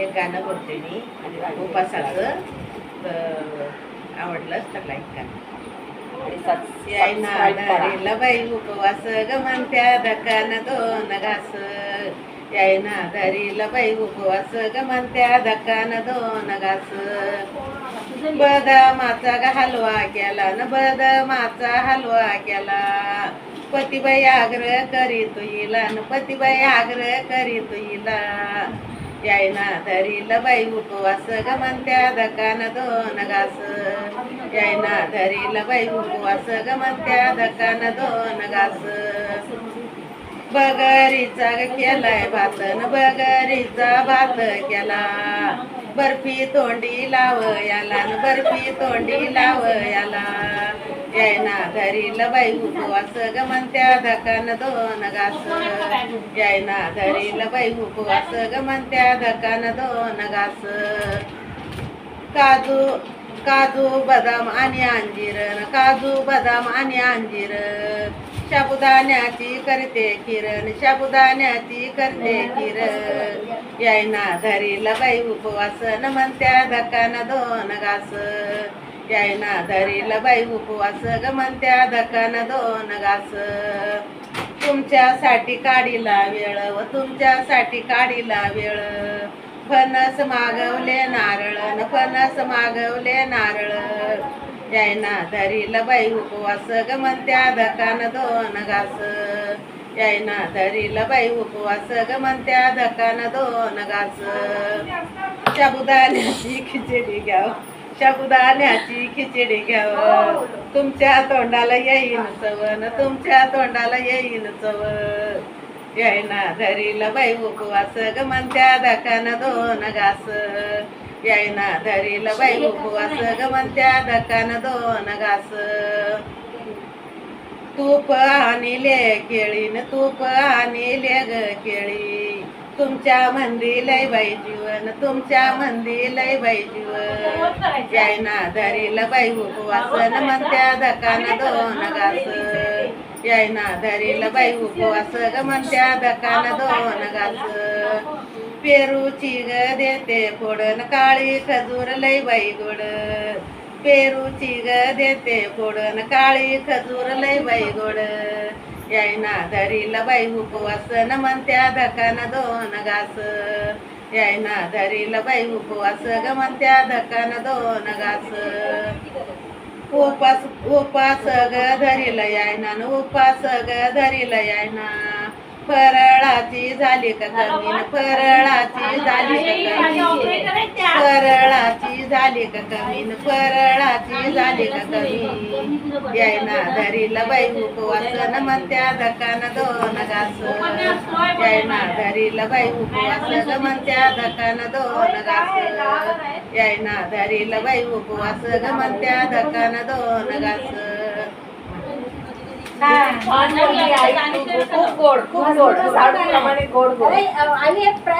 एक गाणं बोलते मी. उपासाचं तर आवडलं तर लाईक करा. बाई उपवास गमन त्या दकान दोन घास. यायना दारीला बाई उपवास गमन त्या दकान दोन घास. बदामाचा ग हलवा केला न बदामाचा हलवा केला. पतिबाई आग्रह करी तुईला न पतिबाई आग्रह करी तुईला यायना धरीला बाई उपवास ग म्हणत्या दकान दोन घास. यायना धरीला बाई उपवास ग म्हणत्या दकान दोन घास. बगरीचा ग केलाय भात न बगरीचा भात केला. बर्फी तोंडी लाव याला न बर्फी तोंडी लाव याला. यायना धरीला लबाई उपवास गमन त्या दोन गास यायना धरीला लबाई उपवास गमनत्या धकान दोन गास काजू काजू बदाम आणि अंजीर. काजू बदाम आणि अंजीर. शाबुदाण्याची करते किरण शाबुदाण्याची करते किरण यायना धरीला लबाई उपवास न म्हणत्या धकान दोन गास यायना धरीला बाई उपवास ग म्हणत्या दकान दोन घास. तुमच्यासाठी काढीला वेळ व तुमच्यासाठी काढीला वेळ. फणस मागवले नारळ न फणस मागवले नारळ. यायना धरीला बाई उपवास ग म्हणत्या दकान दोन घास. यायना धरीला बाई उपवास ग म्हणत्या दकान दोन घास. साबुदाण्याची खिचडी घ्याव. साबुदाण्याची खिचडी घ्याव. तुमच्या तोंडाला येईन चवन तुमच्या तोंडाला येईन चव यायना धरीला बाई उपवास ग म्हणत्या दकान दोन घास. यायना धरीला बाई उपवास ग म्हणत्या दकान दोन घास. तूप आणले केळीन तूप आणले ग केळी. तुमच्या मंदी लय बाई जीवन तुमच्या मंदी लय बाई जीवन. यायना धरीला बाई उपवासन म्हणत्या दकान दोन घास. यायना धरीला बाई उपवास ग म्हणत्या दकान दोन गास पेरूची ग देते फोडन काळी खजूर लय बाई गोड. पेरूची ग देते फोडन काळी खजूर लय बाई गोड. यायना धरीला बाई उपवास न म्हणत्या धकान दोन घास. यायना धरीला बाई उपवास ग म्हणत्या धकान दोन घास. उपास उपास ग धरीला यायना न उपास ग धरीला यायना. फरळाची झाली का कमी न फरळाची झाली का कमी फरळाची झाली का कमी न फरळाची झाली का कमी यायना धरीला बाई उपवास न म्हणत्या दकान दोन घास यायना धरीला बाई उपवास ग म्हणत्या दकान दोन घास यायना धरीला बाई उपवास ग म्हणत्या दकान दोन घास আমি